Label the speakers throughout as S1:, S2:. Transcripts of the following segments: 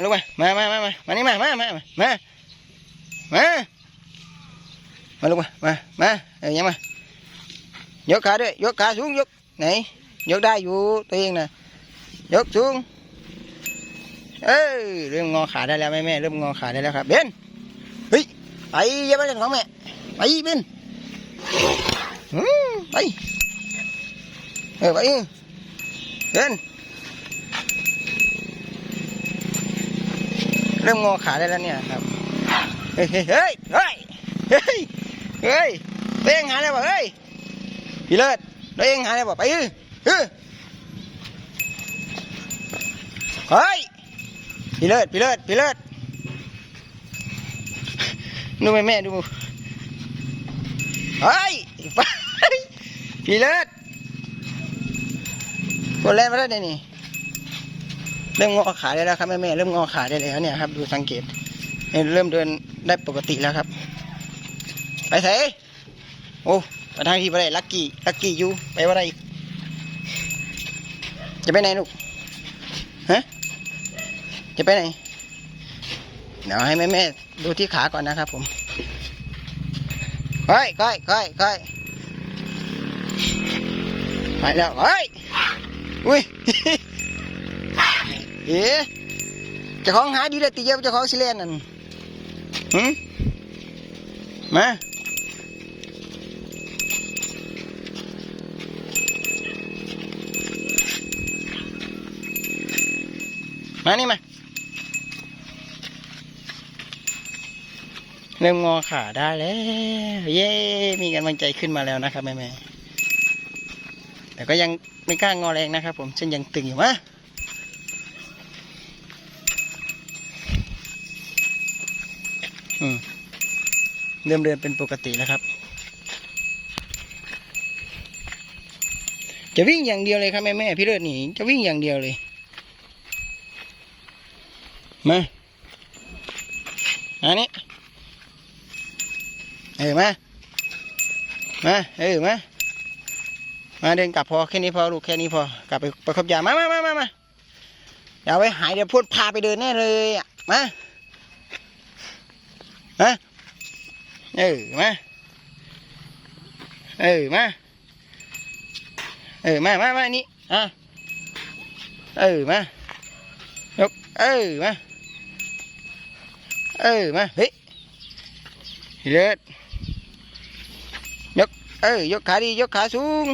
S1: มาลูกมา มามามามามานี่มา มามามามามามาลูกมา มามาเอ้ยยังมายกขาด้วยยกขาสูงยกไหนยกได้อยู่ตัวเองนะยกสูงเอ้ยเริ่มงอขาได้แล้วแม่แม่เริ่มงอขาได้แล้วครับเบนเฮ้ยไปย่าไปเล่นของแม่ไปเบนอืมไปเออไปเบน เริ่มงอขาได้แล้วเนี่ยครับ เฮ้ย เฮ้ย เฮ้ย เฮ้ย เฮ้ยตัวเองหาได้บ่เฮ้ย พี่เลิศตัวเองหาได้บ่ไปเออเอเฮ้ย พี่เลิศ พี่เลิศ พี่เลิศ ดูแม่แม่ดูเฮ้ยไปพี่เลิศกดแรงมาได้วนี่ เริ่มงอขาได้แล้วครับแม่แม่เริ่มงอขาได้แล้วเนี่ยครับดูสังเกตเริ่มเดินได้ปกติแล้วครับ ไปไหนโอ้ไปทางที่ไปได้ลักกี้ลักกี้อยู่ไปว่าไรจะไปไหนลูกฮะจะไปไหนเดี๋ยวให้แม่แม่ดูที่ขาก่อนนะครับ ผมค่อยค่อยค่อยค่อยไปแล้วเฮ้ยอุ้ย เอ๊ะจะของหาดีเลยตีเยอะจะของสิเลนนั่นหืมมามานี่มาเริ่มงอขาได้แล้ว เย้ มีกำลังใจขึ้นมาแล้วนะครับแม่ๆแต่ก็ยังไม่กล้างอแรงนะครับผมเช่นยังตึงอยู่มะ เริ่มเดินเป็นปกติแล้วครับ จะวิ่งอย่างเดียวเลยครับแม่แม่พี่เลิศหนีจะวิ่งอย่างเดียวเลยมาอันนี้เออมามาเออมามาเดินกลับพอแค่นี้พอลูกแค่นี้พอกลับไปประคบยามามามามามาอย่าไว้หายเดี๋ยวพูดพาไปเดินแน่เลยอะมา ฮะ เออมาเออมาเออมามามานี่อะเออมายกเออมาเออมาเฮ้ยเลิศยกเออยกขาดียกขาสูง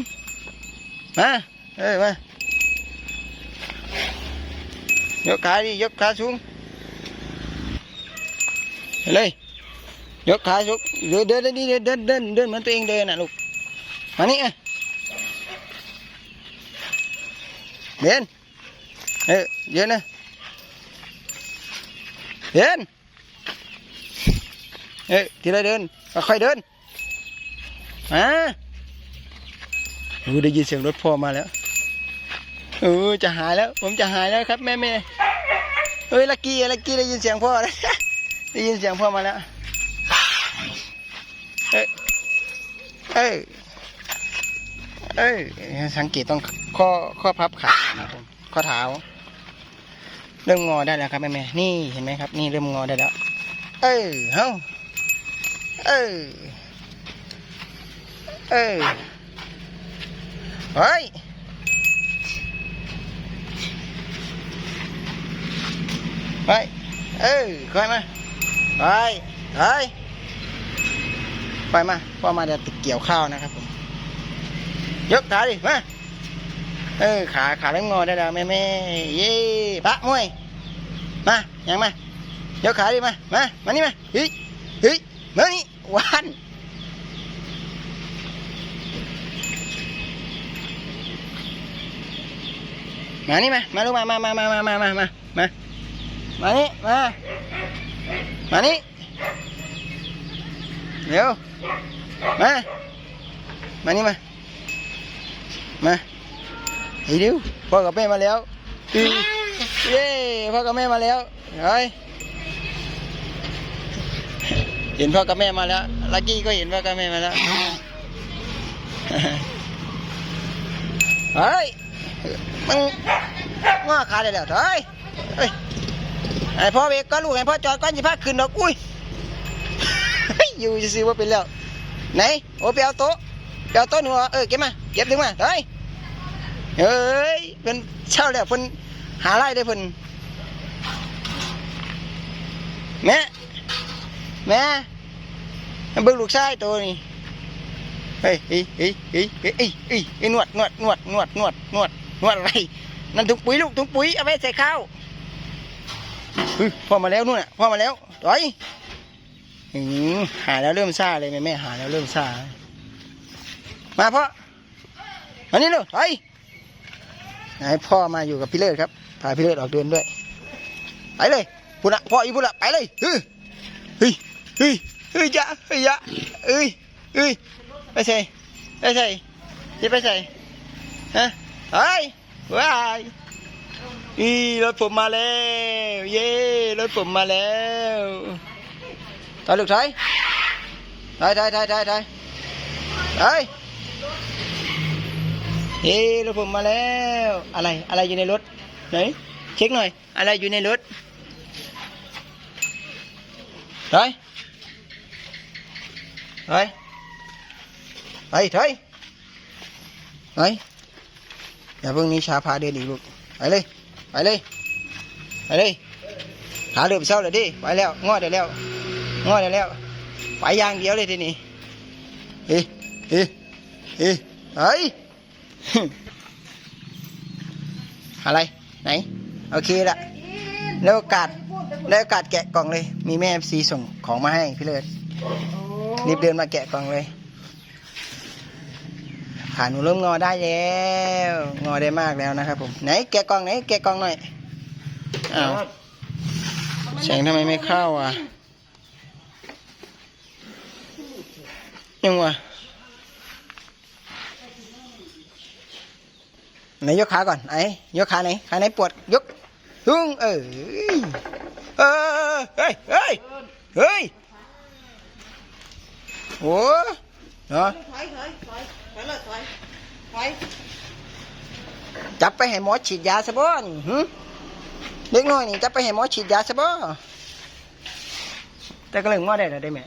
S1: มาเออมายกขาดียกขาสูงไปเลย ยกขายกเดินเดินเดินเดินเดินเดินเดินเหมือนตัวเองเดินน่ะลูกมานี่อะเดินเออเดินนะเดินเออทีละเดินค่อยเดินมาโอ้ได้ยินเสียงรถพ่อมาแล้วเออจะหายแล้ว ผมจะหายแล้วครับแม่แม่เอ้ยลักกี้ลักกี้ได้ยินเสียงพ่อได้ยินเสียงพ่อมาแล้ว เอ้ยเอ้ยเอ้ยสังเกตต้องข้อข้อพับขานะครับผมข้อเท้า เริ่มงอได้แล้วครับแม่แม่นี่เห็นไหมครับ นี่เริ่มงอได้แล้ว เอ้ยเฮ้าเอ้ยเอ้ยเฮ้ยไปเอ้ยค่อยมาไปไป ไปมาพ่อมาจะติดเกี่ยวข้าวนะครับผมยกขาดิมาเออขาขาเริ่มงอได้แล้วแม่แม่เย่ปะมวยมายังมายกขาดิมามามานี่มาเฮ้ยเฮ้ยมานี่วันมานี่มา มาลูกมา มา มา มา มา มา มา มา มามานี่ มา มานี่ เร็วมา มานี่มา มาเฮ้ดิวพ่อกับแม่มาแล้วเย้พ่อกับแม่มาแล้วเฮ้ยเห็นพ่อกับแม่มาแล้ว ลักกี้ก็เห็นพ่อกับแม่มาแล้วเฮ้ยมึงง้อขาได้แล้วเฮ้ยเฮ้ยไอ้พ่อเบรกก็ลูกไอ้พ่อจอดก้อนสิพาขึ้นดอกอุ้ย อยู่ซื้อว่าเป็นแล้ว ไหน โอ้ไปเอาโต๊ะไปเอาโต๊ะหนูเออเก็บมา เก็บถึงมาเฮ้ยเฮ้ยเป็นเช่าแล้วเพิ่นหาไล่ได้เพิ่นแม่แม่เบิ่งลูกชายตัวนี่เฮ้ยเฮ้ยเฮ้ยเฮ้ยเฮ้ยเฮ้ยนวดนวดนวดนวดนวดนวดนวดอะไรนั่นถุงปุ๋ยลูกถุงปุ๋ยเอาไปใส่ข้าวพ่อมาแล้วนู่นน่ะพ่อมาแล้วถอย อืมหาแล้วเริ่มซ่าเลยแม่แม่หาแล้วเริ่มซ่า มาพ่อมานี่เร็วไปให้พ่อมาอยู่กับพี่เลิศครับพาพี่เลิศออกเดินด้วย ไปเลยพูดละพ่ออีพูดละไปเลยเฮ้ยเฮ้ยเฮ้ยเฮ้ยยะเฮ้ยยะเอ้ยเอ้ยไปใส่ไปใส่จะไปใส่ฮะไปว้ายอีรถผมมาแล้ว เย้รถผมมาแล้ว Thôi được thấy Thôi thôi thôi thôi thôi Đấy Ê, lô phụng mà leo À này, à này dưới này lốt Đấy, chết rồi, à này dưới này lốt Đấy Đấy Đấy, thấy Đấy Dạ vâng, đi xa phá đưa đi luôn Đấy đi, đấy đi Đấy đi Thả được sau rồi đi, phải leo, ngồi để leo งอได้แล้ว ไปอย่างเดียวเลยทีนี้เฮ้เฮ้เฮ้เฮ้ยอะไรไหน โอเคละแล้วโอกาสแล้วโอกาสแกะกล่องเลย มีแม่ซีส่งของมาให้พี่เลิศรีบเดินมาแกะกล่องเลยขาหนูเริ่มงอได้แล้ว งอได้มากแล้วนะครับผมไหนแกะกล่องไหนแกะกล่องหน่อยอ้าวแสงทำไมไม่เข้าอะ ยังวะไหนยกขาก่อนไหนยกขาไหนขาไหนปวดยกฮึ่งเออเออเฮ้ยเฮ้ยเฮ้ยโอ้เนาะ
S2: ถอยถอยถอยถอยเลยถอยถอย
S1: จับไปให้หมอฉีดยาซะบ่นี่หึเด็กน้อยนี่จับไปให้หมอฉีดยาซะบ่แต่ก็เลยงอได้แล้วได้ไหม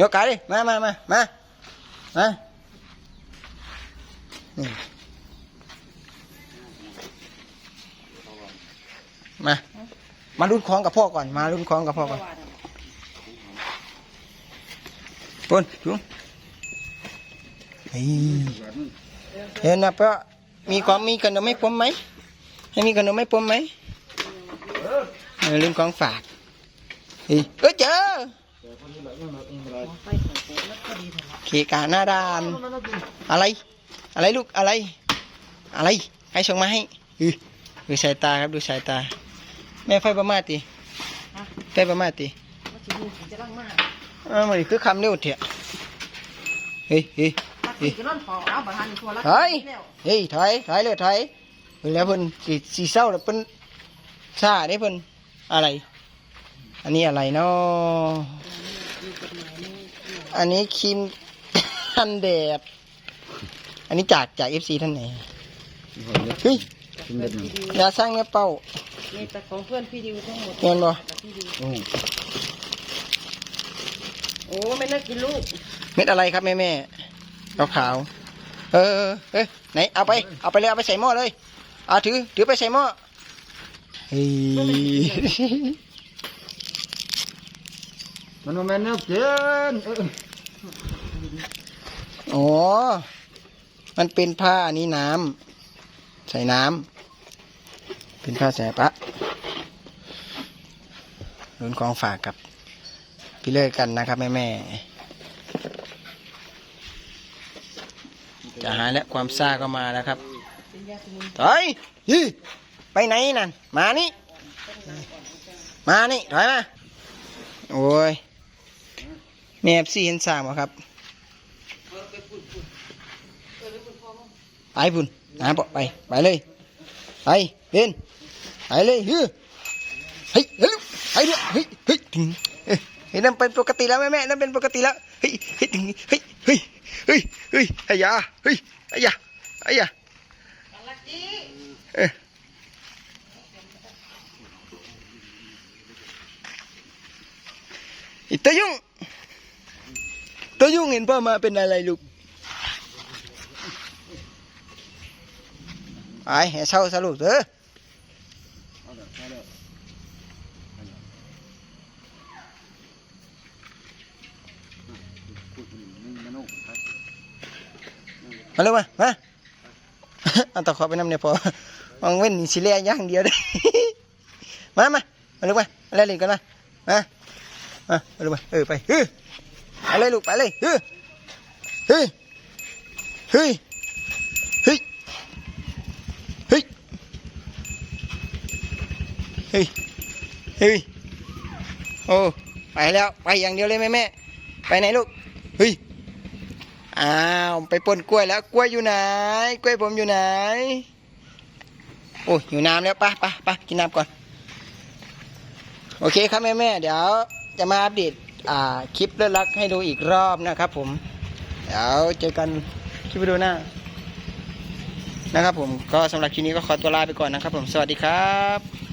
S1: ยกขาดิ มามามามามานี่มา มารุ่นคล้องกับพ่อก่อน มารุ่นคล้องกับพ่อก่อนปุ่นจุงเฮ้ยเห็นนะเพราะมีความมีขนมให้ผมไหมให้มีขนมให้ผมไหมเออลืมของฝากเฮ้ยเออเจอ เขกาหน้าด้าน อะไร อะไรลูกอะไร อะไรใครส่งมาให้อือดูสายตาครับดูสายตา แม่ไฟประมาทตีไฟประมาทตี
S2: ว่าสิมีสิจะร่างมาก
S1: เออมันคือคำเร็วเถอะเฮ้ยเฮ้ย
S2: ตัดสิจะร่อนพอเอาบัตรทันทัวร์ละ
S1: เฮ้ย
S2: แล้ว
S1: เฮ้ยถอยถอยเลยถอยเพิ่นแล้วเพิ่นสีสีเศร้าแล้วเพิ่นซาได้เพิ่นอะไร อันนี้อะไรเนาะ อันนี้ครีมกันแดด อันนี้จากจากเอฟซีท่านไหนเฮ้ยยาสร้างเนื้อเป้า
S2: มีแต่ของเพื่อนพี่ดิวทั้งหมด
S1: เงินบ่
S2: แต่พี่ดิวโอ้ไม่น่ากินลูก
S1: เม็ดอะไรครับแม่แม่ขาวขาวๆเออเออเออไหนเอาไปเอาไปเลยเอาไปใส่หม้อเลยเอาถือถือไปใส่หม้อเฮ้ย
S3: มันบ่แม่นแนวกินเออ
S1: อ๋อ มันเป็นผ้าอันนี้น้ำใส่น้ำเป็นผ้าใส่ปะรุ่นของฝากกับพี่เลิกกันนะครับแม่แม่จะหายแล้วความซ่าก็มาแล้วครับถอยยี่ไปไหนนั่น มานี่ มานี่ถอยมา โอ้ยแม่ซีเห็นสร้างบ่ครับ ไอ้พุ่นนะไปไปเลยไปเป็นไปเลยฮึเฮ้ยเฮ้ยเฮ้ยเฮ้ยเฮ้ยถึงเฮ้ยนั่นเป็นปกติแล้วแม่แม่นั่นเป็นปกติแล้วเฮ้ยเฮ้ยถึงเฮ้ยเฮ้ยเฮ้ยฮ้ยไอ้ยาเฮ้ยไอ้ยาไอ้ยาเออตายุ่งตายุ่งเห็นพ่อมาเป็นอะไรลูก ไอ้ให้เช่าสรุปเถอะ
S3: เอาเด้อเอาเรับ
S1: มามามาเอาตะขอไปน้ำเนี่ยพอมองเว้นสิเลียย่างเดียวเลยมามามาลูกมาอะไรเล่นกันมามามามาลูกมาเออไปเฮ้ยไปเลยลูกไปเลยเฮ้ยเฮ้ยเฮ้ยเฮ้ยเฮ้ยเฮ้ยเฮ้ยโอ้ไปแล้วไปอย่างเดียวเลยแม่แม่ไปไหนลูกเฮ้ยอ้าวไปปนกล้วยแล้วกล้วยอยู่ไหน กล้วยผมอยู่ไหนโอ้ยอยู่น้ำแล้วปะปะปะกินน้ำก่อน โอเคครับแม่แม่เดี๋ยวจะมาอัปเดตอ่าคลิปเลือดรักให้ดูอีกรอบนะครับ ผม เดี๋ยวเจอกันคลิปวิดีโอหน้านะครับผมก็สำหรับคลิปนี้ก็ขอตัวลาไปก่อนนะครับผมสวัสดีครับ